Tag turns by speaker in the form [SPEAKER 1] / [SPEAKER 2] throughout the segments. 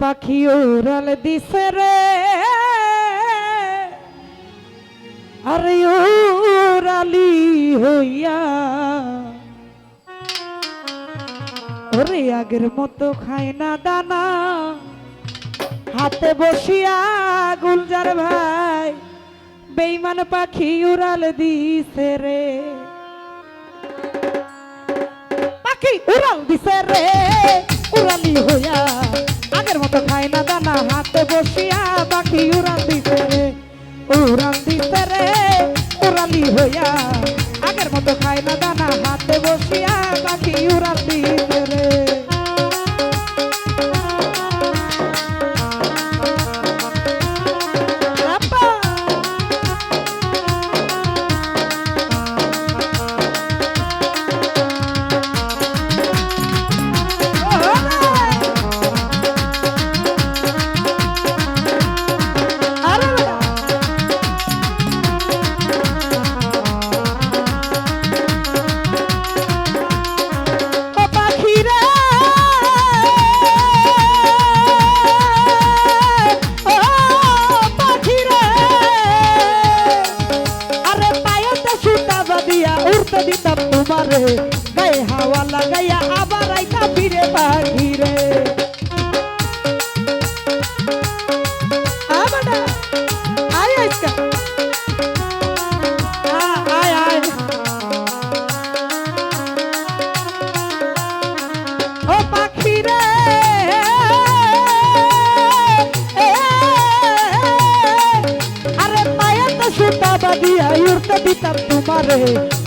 [SPEAKER 1] পাখি উড়াল দিছে রে। আরে উড়ালি হইয়া। ওরে আগের মতো খায় না দানা। হাতে বসিয়া গুলজার ভাই বেইমান পাখি উড়াল দিছে রে। পাখি উড়াল দিছে রে, উড়ালি হইয়া। দিছে রে উড়ালি হইয়া আগের মতো খায় না দানা হাতে। তোমারে গায়ে হাওয়া লাগাইয়া আবার আইতা ফিরে পাখি রে। আবাডা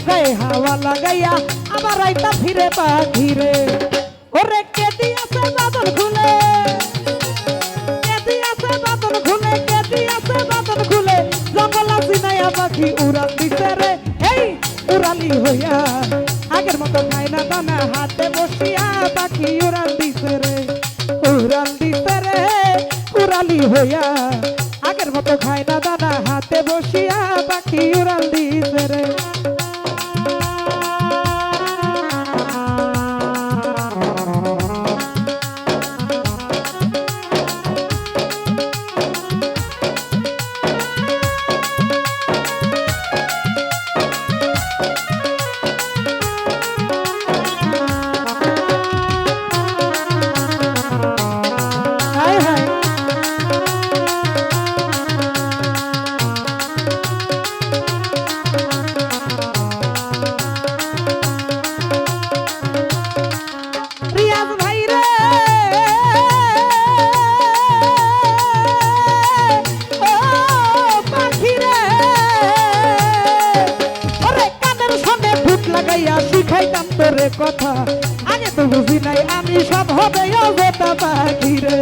[SPEAKER 1] গায়ে হাওয়া লাগাইয়া আবার আইতা ফিরে পাখি রে ওরে কে দিয়াছে বাদল খুলে? কে দিয়াছে বাদল খুলে? কে দিয়াছে বাদল খুলে? জঙ্গল সিনাইয়া পাখি উড়াল দিছে রে। এই উড়ালি হইয়া আগের মতো খায় না দানা হাতে বসিয়া পাখি উড়াল দিছে রে। উড়াল দিছে রে, উড়ালি হইয়া আগের মতো খায় না দানা লাগাইয়া শিখাইতাম তোরে কথা। আগে তো বুঝি নাই আমি সব হবে অবতা পাখি রে।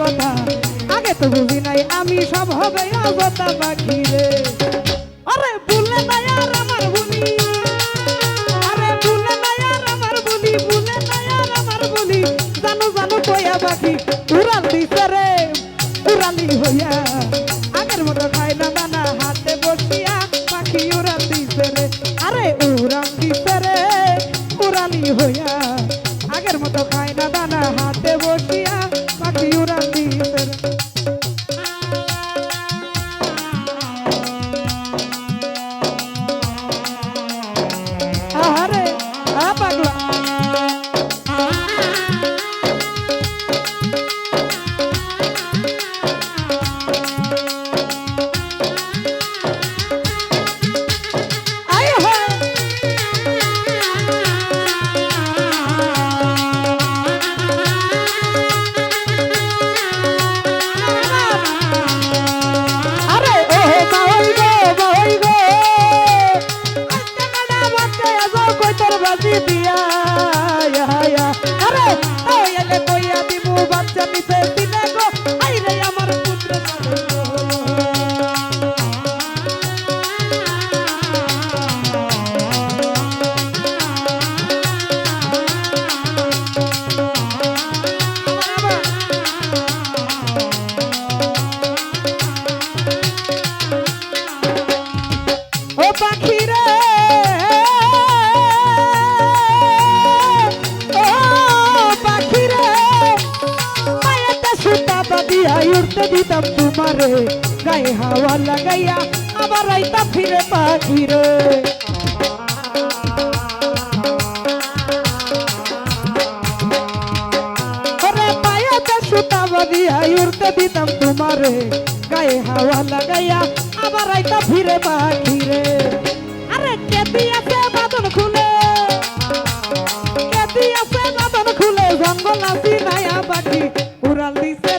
[SPEAKER 1] কথা। আগে তো বুঝি নাই, আমি সব হবে অবতা পাখি রে। আরে ভুলে নাই আর আমার বলি। আরে আর আমার বলি আর আমার বলি। জানো জানো কয়া পাখি, উড়াল দিছে রে, উড়ালি হইয়া। আজকে ম্যাডাম উঠতে দিতাম তোমারে, গায়ে হাওয়া লাগাইয়া আবার আইতা ফিরে পাখি রে উড়তে দিতাম তোমারে, গায়ে হাওয়া লাগাইয়া আবার আইতা ফিরে পাখি রে আরে কেতি আছে বাদন খুলে কেতি আছে বাদন খুলে, জঙ্গল আসি নায়া পাখি, উড়াল দিছে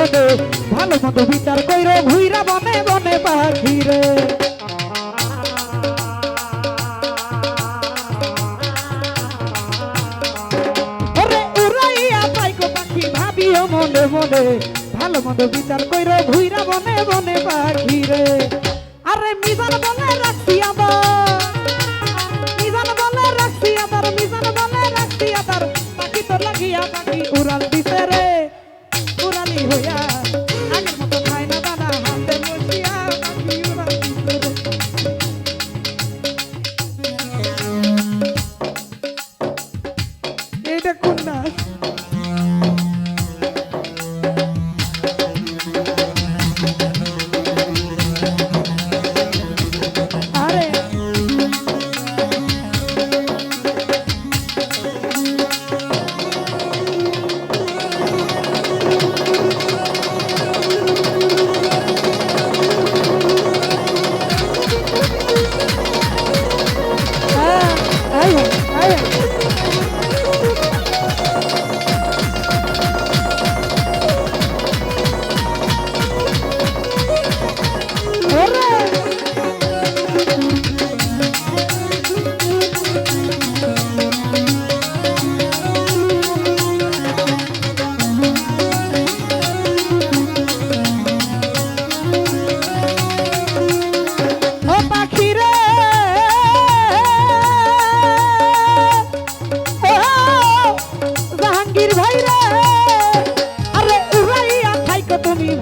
[SPEAKER 1] মনে ভালো মন্দ বিচার কইরো ঘুইরা বনে বনে পাখি রে। মনে মনে, ভালো মন্দ বিচার কইরো ঘুইরা বনে বনে পাখি আরে মিজান বলে রাখছি আবার মিজান বলে রাখছি আবার মিজান বলে রাখছি আবার পাখি তো লাগিয়া পাখি উড়াল দিছে রে। হইয়া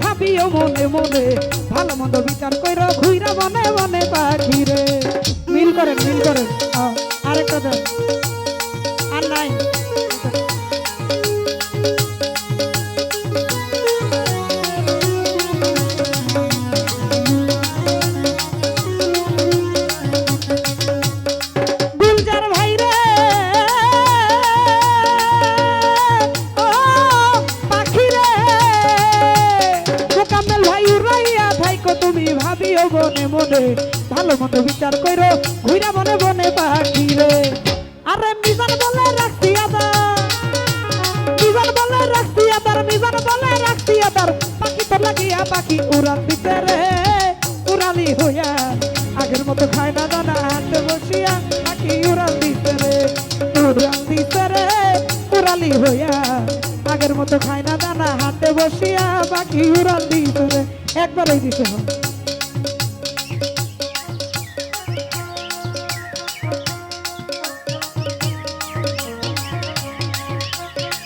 [SPEAKER 1] ভাবিও মনে মনে। ভালো মন্দ বিচার কইরা ঘুইরা মনে মনে পাখি রে। মিল করেন মিল করেন। আরেকটা দেন। ভালো মন্দ বিচার কইরো, ঘুইরা মনে মনে পাখি রে। আরে মিজান বলে রাখছি আদা মিজান বলে রাখছি আদার, মিজান বলে রাখছি আদার। পাখি তো লাগিয়া পাখি উড়াল দিতে রে, উড়ালি হইয়া। আগের মতো খায় না দানা হাতে বসিয়া, পাখি উড়াল দিতে রে উড়াল দিতে রে, উড়ালি হইয়া। আগের মতো খায় না দানা হাতে বসিয়া, পাখি উড়াল দিতে রে। একবারই দিতে হয়